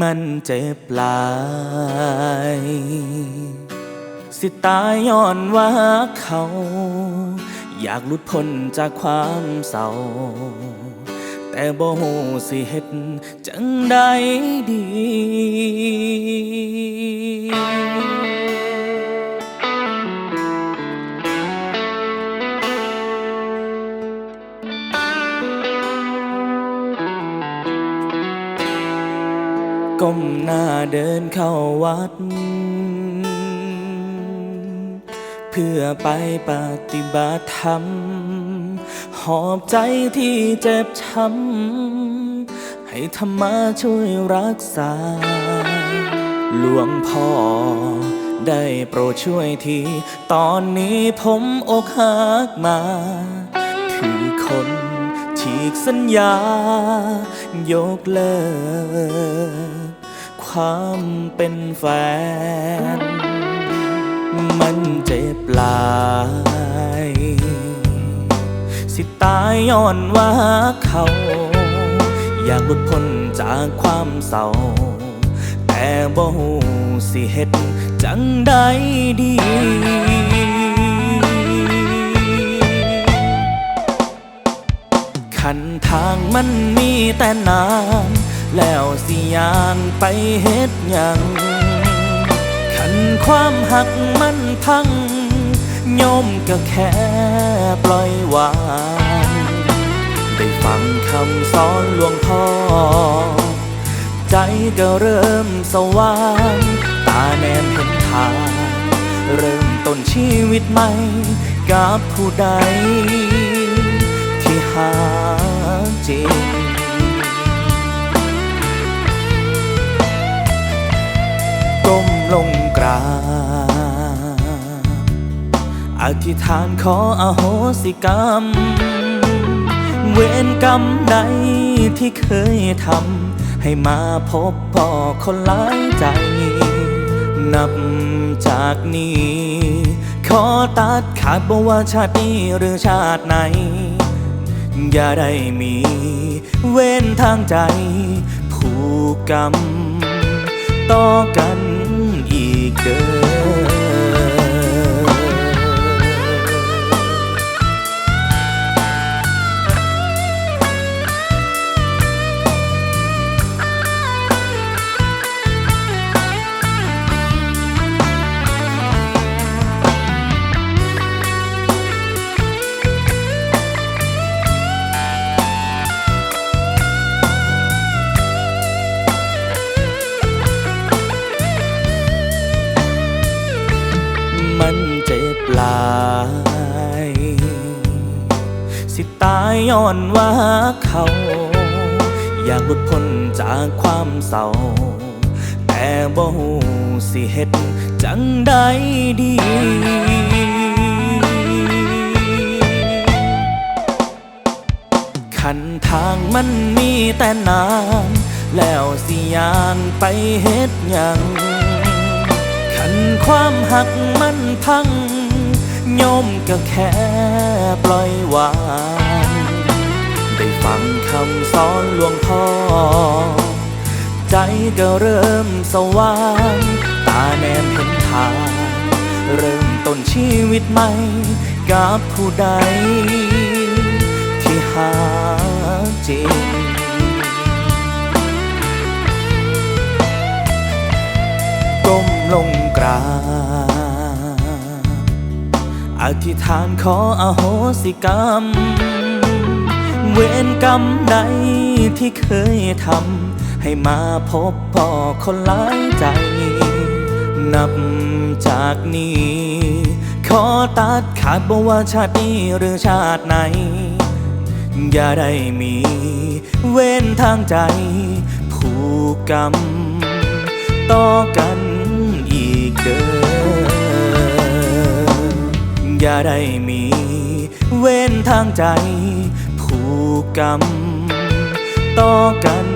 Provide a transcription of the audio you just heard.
มันเจ็บหลาย สิตายย้อนว่าเขา อยากหลุดพ้นจากความเศร้า แต่บ่ฮู้สิเฮ็ดจังใดดี ก้มหน้าเดินเข้าวัด เพื่อไปปฏิบัติธรรม หอบใจที่เจ็บช้ำ ให้ธรรมะช่วยรักษา หลวงพ่อได้โปรดช่วยที ตอนนี้ผมอกหักมา คือคนฉีกสัญญายกเลิก ความเป็นแฟน มันเจ็บหลาย สิตายย้อนว่าเขา อยากหลุดพ้นจากความเศร้า แต่บ่ฮู้สิเฮ็ดจังใดดีขันทางมันมีแต่น้ำ แล้วสิยางไปเฮ็ดหยังขันความหักมันพังโยมก็แค่ปล่อยวางได้ฟังคำสอนหลวงพ่อ ใจก็เริ่มสว่าง ตาแนมเห็นทาง เริ่มต้นชีวิตใหม่ กับผู้ใด ที่หาจริง ลงกราบอธิษฐานขออโหสิกรรม เวรกรรมใดที่เคยทำให้มาพบพ่อคนหลายใจ นับจากนี้ ขอตัดขาดบว่าชาตินี้หรือชาติไหน อย่าได้มี เว้นทางใจ ผูกกรรมต่อกัน อี ตายย้อนว่าเขา อยากหลุดพ้นจากความเศร้า แต่บ่ฮู้สิเฮ็ดจังใดดีขันทางมันมีแต่น้ำแล้วสิยางไปเฮ็ดหยังขันความหักมันพังโยมก็แค่ปล่อยวาง ฟังคำสอนหลวงพ่อ ใจก็เริ่มสว่าง ตาแนมเห็นทาง เริ่มต้นชีวิตใหม่ กับผู้ใด ที่หาจริงก้มลงกราบอธิษฐานขออโหสิกรรม เวรกรรมใดที่เคยทำให้มาพบพ่อคนหลายใจ นับจากนี้ ขอตัดขาดบ่ว่าชาตินี้หรือชาติไหน อย่าได้มี เว้นทางใจ ผูกกรรม ต่อกันอีกเด้อ อย่าได้มี เว้นทางใจ กรรมต่อกัน